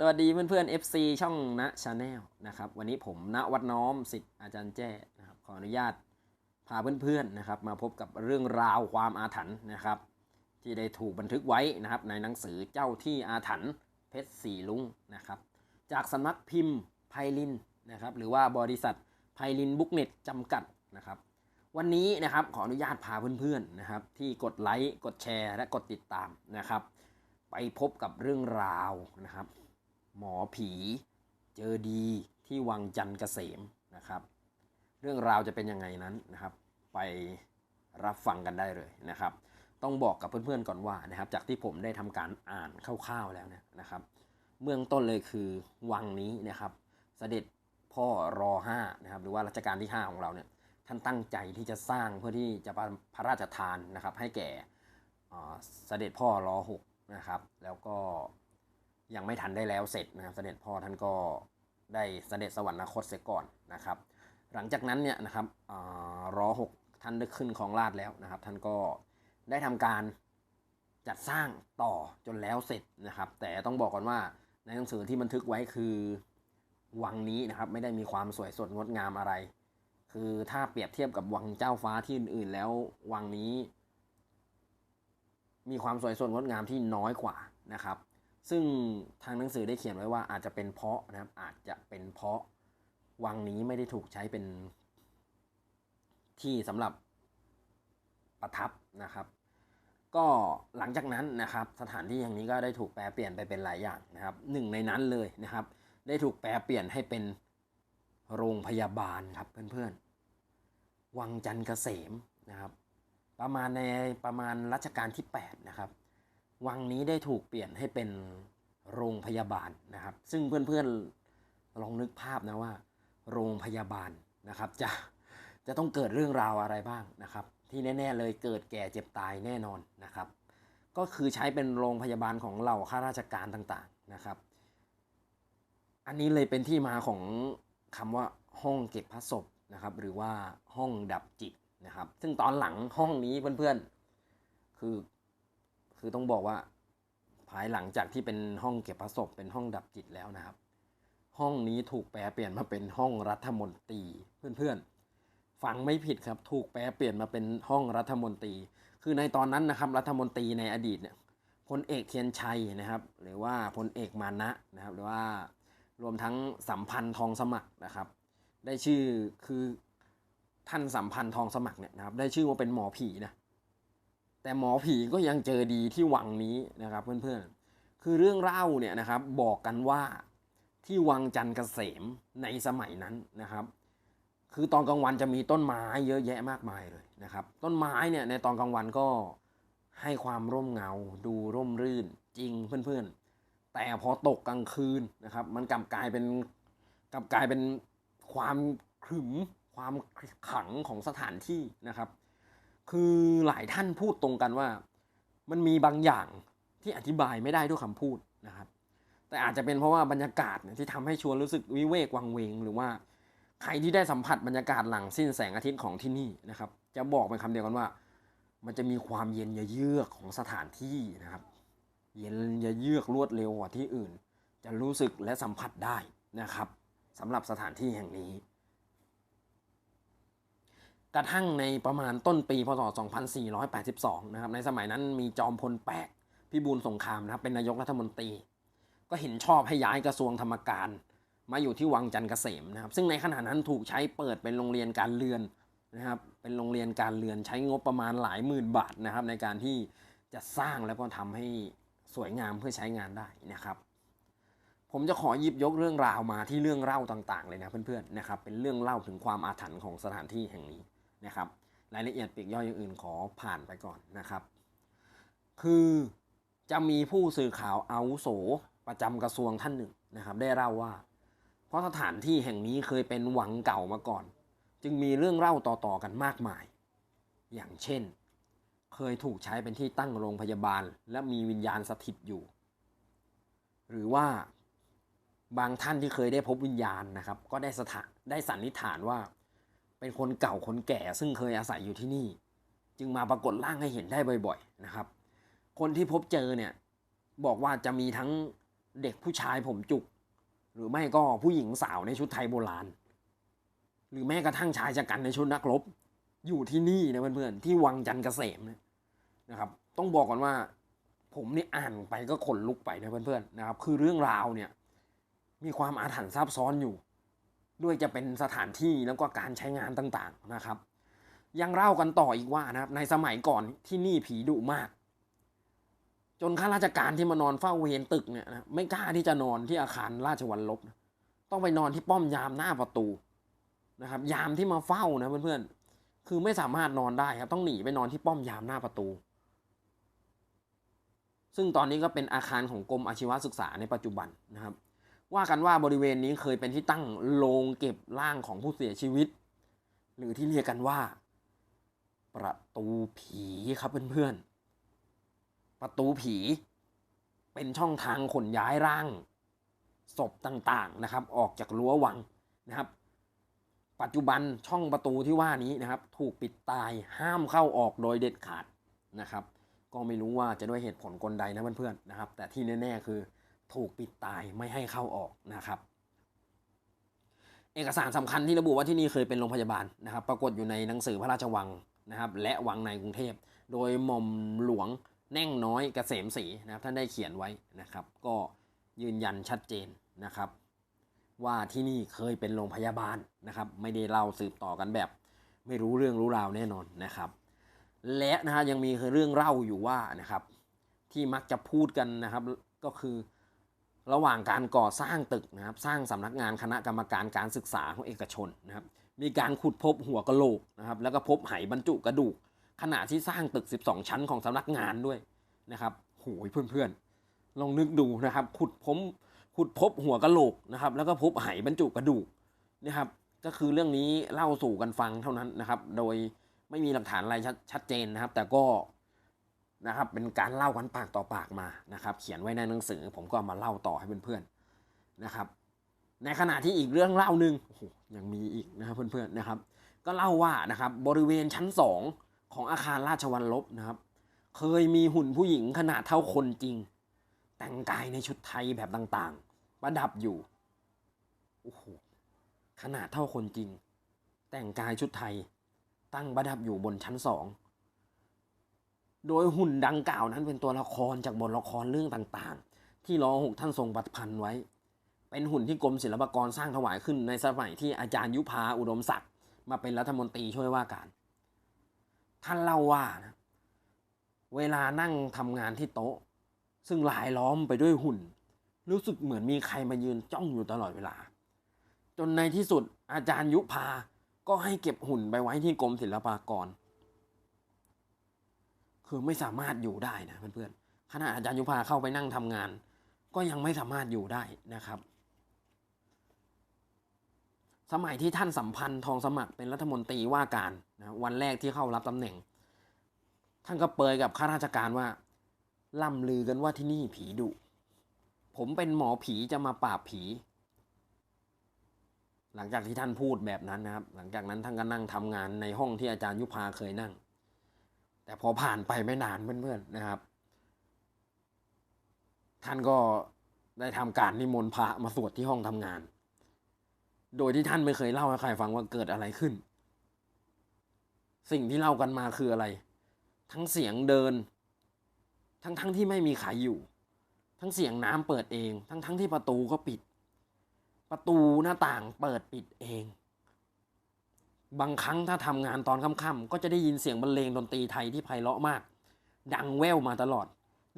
สวัสดีเพื่อนๆ FC ช่องณชาแนลนะครับ วันนี้ผมณวัดน้อมสิทธิ์อาจารย์แจ้นะครับขออนุญาตพาเพื่อนๆนะครับ มาพบกับเรื่องราวความอาถรรพ์นะครับ ที่ได้ถูกบันทึกไว้นะครับ ในหนังสือเจ้าที่อาถรรพ์เพชรสีลุงนะครับ จากสำนักพิมพ์ไพลินนะครับ หรือว่าบริษัทไพลินบุ๊กเน็ตจำกัดนะครับ วันนี้นะครับขออนุญาตพาเพื่อนๆนะครับ ที่กดไลค์กดแชร์และกดติดตามนะครับ ไปพบกับเรื่องราวนะครับ หมอผีเจอดีที่วังจันทร์เกษมนะครับ เรื่องราวจะเป็นยังไงนั้นนะครับ ไปรับฟังกันได้เลยนะครับ ต้องบอกกับเพื่อนๆก่อนว่านะครับ จากที่ผมได้ทำการอ่านคร่าวๆแล้วเนี่ยนะครับ เมืองต้นเลยคือวังนี้นะครับ เสด็จพ่อรอห้านะครับ หรือว่ารัชกาลที่ 5 ของเราเนี่ยท่านตั้งใจที่จะสร้างเพื่อที่จะพระราชทานนะครับ ให้แก่เสด็จพ่อรอหกนะครับ แล้วก็ ยังไม่ทันได้แล้วเสร็จนะครับ เสด็จพ่อท่านก็ได้เสด็จสวรรคตเสียก่อนนะครับ หลังจากนั้นเนี่ยนะครับรอหกท่านได้ขึ้นของราชแล้วนะครับ ท่านก็ได้ทำการจัดสร้างต่อจนแล้วเสร็จนะครับ แต่ต้องบอกก่อนว่าในหนังสือที่บันทึกไว้คือวังนี้นะครับ ไม่ได้มีความสวยสดงดงามอะไร คือถ้าเปรียบเทียบกับวังเจ้าฟ้าที่อื่นๆ แล้ววังนี้ มีความสวยสดงดงามที่น้อยกว่านะครับ ซึ่งทางหนังสือได้เขียนไว้ว่าอาจจะเป็นเพราะนะครับ อาจจะเป็นเพราะวังนี้ไม่ได้ถูกใช้เป็นที่สำหรับประทับนะครับ ก็หลังจากนั้นนะครับ สถานที่แห่างนี้ก็ได้ถูกแปลเปลี่ยนไปเป็นหลายอย่างนะครับหนึ่งในนั้นเลยนะครับ ได้ถูกแปลเปลี่ยนให้เป็นโรงพยาบาลครับเพื่อนๆ วังจันทร์เกษมนะครับ ประมาณในประมาณรัชกาลที่ 8 นะครับ วังนี้ได้ถูกเปลี่ยนให้เป็นโรงพยาบาลนะครับ ซึ่งเพื่อนๆลองนึกภาพนะว่า โรงพยาบาลนะครับ จะจะต้องเกิดเรื่องราวอะไรบ้างนะครับ ที่แน่ๆเลยเกิดแก่เจ็บตายแน่นอนนะครับ ก็คือใช้เป็นโรงพยาบาลของเหล่าข้าราชการต่างๆนะครับ อันนี้เลยเป็นที่มาของคำว่าห้องเก็บพระศพนะครับ หรือว่าห้องดับจิตนะครับ ซึ่งตอนหลังห้องนี้เพื่อนๆคือ คือต้องบอกว่า ภายหลังจากที่เป็นห้องเก็บพระศพเป็นห้องดับจิตแล้วนะครับ ห้องนี้ถูกแปลเปลี่ยนมาเป็นห้องรัฐมนตรีเพื่อนๆฟังไม่ผิดครับ ถูกแปลเปลี่ยนมาเป็นห้องรัฐมนตรี คือในตอนนั้นนะครับ รัฐมนตรีในอดีตเนี่ยพลเอกเทียนชัยนะครับ หรือว่าพลเอกมานะนะครับ หรือว่ารวมทั้งสัมพันธ์ทองสมัครนะครับ ได้ชื่อคือท่านสัมพันธ์ทองสมัครเนี่ยนะครับ ได้ชื่อว่าเป็นหมอผีนะ แต่หมอผีก็ยังเจอดีที่วังนี้นะครับเพื่อนๆ คือเรื่องเล่าเนี่ยนะครับบอกกันว่าที่วังจันทร์เกษมในสมัยนั้นนะครับ คือตอนกลางวันจะมีต้นไม้เยอะแยะมากมายเลยนะครับ ต้นไม้เนี่ยในตอนกลางวันก็ให้ความร่มเงาดูร่มรื่นจริงเพื่อนๆ แต่พอตกกลางคืนนะครับ มันกลับกลายเป็นกลับกลายเป็นความขรึมความขังของสถานที่นะครับ คือหลายท่านพูดตรงกันว่า มันมีบางอย่างที่อธิบายไม่ได้ด้วยคำพูดนะครับ แต่อาจจะเป็นเพราะว่าบรรยากาศเนี่ยที่ทำให้ชวนรู้สึกวิเวกวังเวง หรือว่าใครที่ได้สัมผัสบรรยากาศหลังสิ้นแสงอาทิตย์ของที่นี่นะครับ จะบอกเป็นคำเดียวกันว่า มันจะมีความเย็นเยือกของสถานที่นะครับ เย็นเยือกรวดเร็วกว่าที่อื่น จะรู้สึกและสัมผัสได้นะครับสำหรับสถานที่แห่งนี้ กระทั่งในประมาณต้นปีพศ 2482 นะครับ ในสมัยนั้นมีจอมพลแปกพิบูลสงครามนะครับ เป็นนายกรัฐมนตรี ก็เห็นชอบให้ย้ายกระทรวงธรรมการ มาอยู่ที่วังจันทร์เกษมนะครับ ซึ่งในขณะนั้นถูกใช้เปิดเป็นโรงเรียนการเรือนนะครับ เป็นโรงเรียนการเรือนใช้งบประมาณหลายหมื่นบาทนะครับ ในการที่จะสร้างแล้วก็ทำให้สวยงามเพื่อใช้งานได้นะครับ ผมจะขอหยิบยกเรื่องราวมาที่เรื่องเล่าต่างๆ เลยนะเพื่อนๆนะครับ เป็นเรื่องเล่าถึงความอาถรรพ์ของสถานที่แห่งนี้ นะครับ รายละเอียดปีกย่อยอย่างอื่นขอผ่านไปก่อนนะครับ คือจะมีผู้สื่อข่าวอาวุโสประจำกระทรวงท่านหนึ่งนะครับ ได้เล่าว่า เพราะสถานที่แห่งนี้เคยเป็นวังเก่ามาก่อน จึงมีเรื่องเล่าต่อๆกันมากมาย อย่างเช่น เคยถูกใช้เป็นที่ตั้งโรงพยาบาล และมีวิญญาณสถิตอยู่ หรือว่าบางท่านที่เคยได้พบวิญญาณนะครับ ก็ได้สถาได้สันนิษฐานว่า เป็นคนเก่าคนแก่ซึ่งเคยอาศัยอยู่ที่นี่ จึงมาปรากฏร่างให้เห็นได้บ่อย ๆนะครับ คนที่พบเจอเนี่ยบอกว่าจะมีทั้งเด็กผู้ชายผมจุก หรือไม่ก็ผู้หญิงสาวในชุดไทยโบราณ หรือแม้กระทั่งชายชะกันในชุดนักรบ อยู่ที่นี่นะเพื่อนๆที่วังจันทร์เกษมนะครับ ต้องบอกก่อนว่า ผมนี่อ่านไปก็ขนลุกไปนะเพื่อนๆนะครับ คือเรื่องราวเนี่ยมีความอาถรรพ์ซับซ้อนอยู่ ด้วยจะเป็นสถานที่แล้วก็การใช้งานต่างๆนะครับ ยังเล่ากันต่ออีกว่านะครับ ในสมัยก่อนที่นี่ผีดุมาก จนข้าราชการที่มานอนเฝ้าเวรตึกเนี่ยนะไม่กล้าที่จะนอนที่อาคารราชวัลลบนะต้องไปนอนที่ป้อมยามหน้าประตูนะครับ ยามที่มาเฝ้านะเพื่อนๆคือไม่สามารถนอนได้ครับ ต้องหนีไปนอนที่ป้อมยามหน้าประตู ซึ่งตอนนี้ก็เป็นอาคารของกรมอาชีวศึกษาในปัจจุบันนะครับ ว่ากันว่าบริเวณนี้เคยเป็นที่ตั้งโรงเก็บร่างของผู้เสียชีวิต หรือที่เรียกกันว่า ประตูผีครับเพื่อนๆ ประตูผี เป็นช่องทางขนย้ายร่าง ศพต่างๆนะครับ ออกจากรั้ววังนะครับ ปัจจุบันช่องประตูที่ว่านี้นะครับ ถูกปิดตายห้ามเข้าออกโดยเด็ดขาดนะครับ ก็ไม่รู้ว่าจะด้วยเหตุผลกลใดนะเพื่อนๆนะครับ แต่ที่แน่ๆคือ ถูกปิดตายไม่ให้เข้าออกนะครับ เอกสารสำคัญที่ระบุว่าที่นี่เคยเป็นโรงพยาบาลนะครับ ปรากฏอยู่ในหนังสือพระราชวังนะครับ และวังในกรุงเทพ โดยหม่อมหลวงแน่งน้อยเกษมศรีนะครับท่านได้เขียนไว้นะครับ ก็ยืนยันชัดเจนนะครับ ว่าที่นี่เคยเป็นโรงพยาบาลนะครับ ไม่ได้เล่าสืบต่อกันแบบ ไม่รู้เรื่องรู้ราวแน่นอนนะครับ และนะฮะยังมีเรื่องเล่าอยู่ว่านะครับ ที่มักจะพูดกันนะครับ ก็คือ ระหว่างการก่อสร้างตึกนะครับสร้างสำนักงานคณะกรรมการการศึกษาของเอกชนนะครับมีการขุดพบหัวกะโหลกนะครับแล้วก็พบไหบรรจุกระดูก ขณะที่สร้างตึก 12 ชั้นของสำนักงานด้วยนะครับโหยเพื่อนๆ ลองนึกดูนะครับขุดพบขุดพบหัวกะโหลกนะครับแล้วก็พบไหบรรจุกระดูกนะครับก็คือเรื่องนี้เล่าสู่กันฟังเท่านั้นนะครับโดยไม่มีหลักฐานอะไรชัดชัดเจนนะครับ แต่ก็ นะครับเป็นการเล่ากันปากต่อปากมานะครับ เขียนไว้ในหนังสือ ผมก็มาเล่าต่อให้เพื่อนๆนะครับ ในขณะที่อีกเรื่องเล่าหนึ่งโอ้โหยังมีอีกนะครับเพื่อนๆนะครับ ก็เล่าว่านะครับบริเวณชั้นสองของอาคารราชวัลลบนะครับ เคยมีหุ่นผู้หญิงขนาดเท่าคนจริง แต่งกายในชุดไทยแบบต่างๆ ประดับอยู่โอ้โหขนาดเท่าคนจริง แต่งกายชุดไทยตั้งประดับอยู่บนชั้นสอง โดยหุ่นดังกล่าวนั้นเป็นตัวละครจากบทละครเรื่องต่างๆ ที่รอหกท่านทรงปรพันไว้ เป็นหุ่นที่กรมศิลปากรสร้างถวายขึ้นในสมัยที่อาจารย์ยุพาอุดมศักดิ์มาเป็นรัฐมนตรีช่วยว่าการ ท่านเล่าว่านะเวลานั่งทำงานที่โต๊ะ ซึ่งหลายล้อมไปด้วยหุ่น รู้สึกเหมือนมีใครมายืนจ้องอยู่ตลอดเวลา จนในที่สุดอาจารย์ยุพาก็ให้เก็บหุ่นไปไว้ที่กรมศิลปากร คือไม่สามารถอยู่ได้นะเพื่อนๆขณะอาจารย์ยุพาเข้าไปนั่งทำงาน ก็ยังไม่สามารถอยู่ได้นะครับ สมัยที่ท่านสัมพันธ์ทองสมัครเป็นรัฐมนตรีว่าการนะวันแรกที่เข้ารับตำแหน่ง ท่านก็เปยกับข้าราชการว่าล่ำลือกันว่าที่นี่ผีดุ ผมเป็นหมอผีจะมาปราบผี หลังจากที่ท่านพูดแบบนั้นนะครับ หลังจากนั้นท่านก็นั่งทำงานในห้องที่อาจารย์ยุพาเคยนั่ง แต่พอผ่านไปไม่นานเพื่อนๆนะครับ ท่านก็ได้ทำการนิมนต์พระมาสวดที่ห้องทำงาน โดยที่ท่านไม่เคยเล่าให้ใครฟังว่าเกิดอะไรขึ้น สิ่งที่เล่ากันมาคืออะไร ทั้งเสียงเดิน ทั้งทั้งที่ไม่มีใครอยู่ ทั้งเสียงน้ำเปิดเอง ทั้งทั้งที่ประตูก็ปิด ประตูหน้าต่างเปิดปิดเอง บางครั้งถ้าทำงานตอนค่ำๆก็จะได้ยินเสียงบรรเลงดนตรีไทยที่ไพเราะมาก ดังแว่วมาตลอด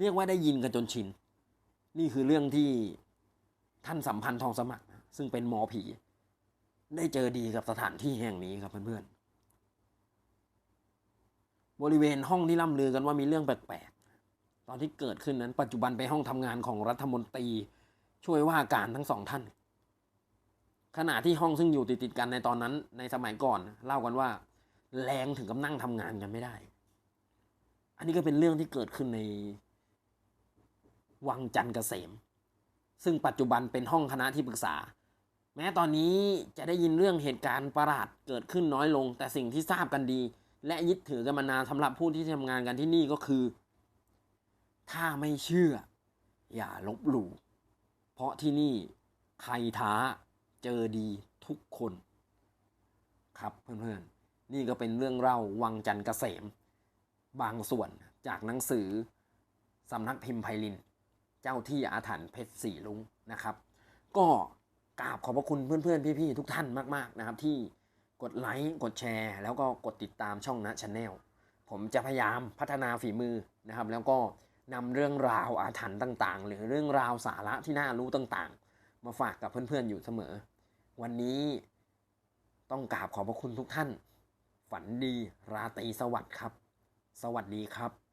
เรียกว่าได้ยินกันจนชิน นี่คือเรื่องที่ท่านสัมพันธ์ทองสมัคร ซึ่งเป็นหมอผี ได้เจอดีกับสถานที่แห่งนี้ครับเพื่อนๆบริเวณห้องที่ล่ำลือกันว่ามีเรื่องแปลกๆตอนที่เกิดขึ้นนั้น ปัจจุบันไปห้องทำงานของรัฐมนตรี ช่วยว่าการทั้งสองท่าน ขณะที่ห้องซึ่งอยู่ติดๆกันในตอนนั้น ในสมัยก่อน เล่ากันว่า แรงถึงกับนั่งทำงานกันไม่ได้ อันนี้ก็เป็นเรื่องที่เกิดขึ้นในวังจันทร์เกษม ซึ่งปัจจุบันเป็นห้องคณะที่ปรึกษา แม้ตอนนี้จะได้ยินเรื่องเหตุการณ์ประหลาดเกิดขึ้นน้อยลง แต่สิ่งที่ทราบกันดี และยึดถือกันมานานสำหรับผู้ที่ทำงานกันที่นี่ก็คือ ถ้าไม่เชื่อ อย่าลบหลู่เพราะที่นี่ใครท้า เจอดีทุกคน ครับเพื่อนๆ นี่ก็เป็นเรื่องเล่าวังจันทร์เกษม บางส่วนจากหนังสือสำนักพิมพ์ไพลิน เจ้าที่อาถรรพ์เพชรสีลุงนะครับ ก็กราบขอบพระคุณเพื่อนๆ พี่ๆ ทุกท่านมากๆนะครับ ที่กดไลค์กดแชร์ แล้วก็กดติดตามช่องนะชาแนลผมจะพยายามพัฒนาฝีมือนะครับ แล้วก็นำเรื่องราวอาถรรพ์ต่างๆ หรือเรื่องราวสาระที่น่ารู้ต่างๆ มาฝากกับเพื่อนๆอยู่เสมอ วันนี้ต้องกราบขอบพระคุณทุกท่าน ฝันดีราตรีสวัสดิ์ครับ สวัสดีครับ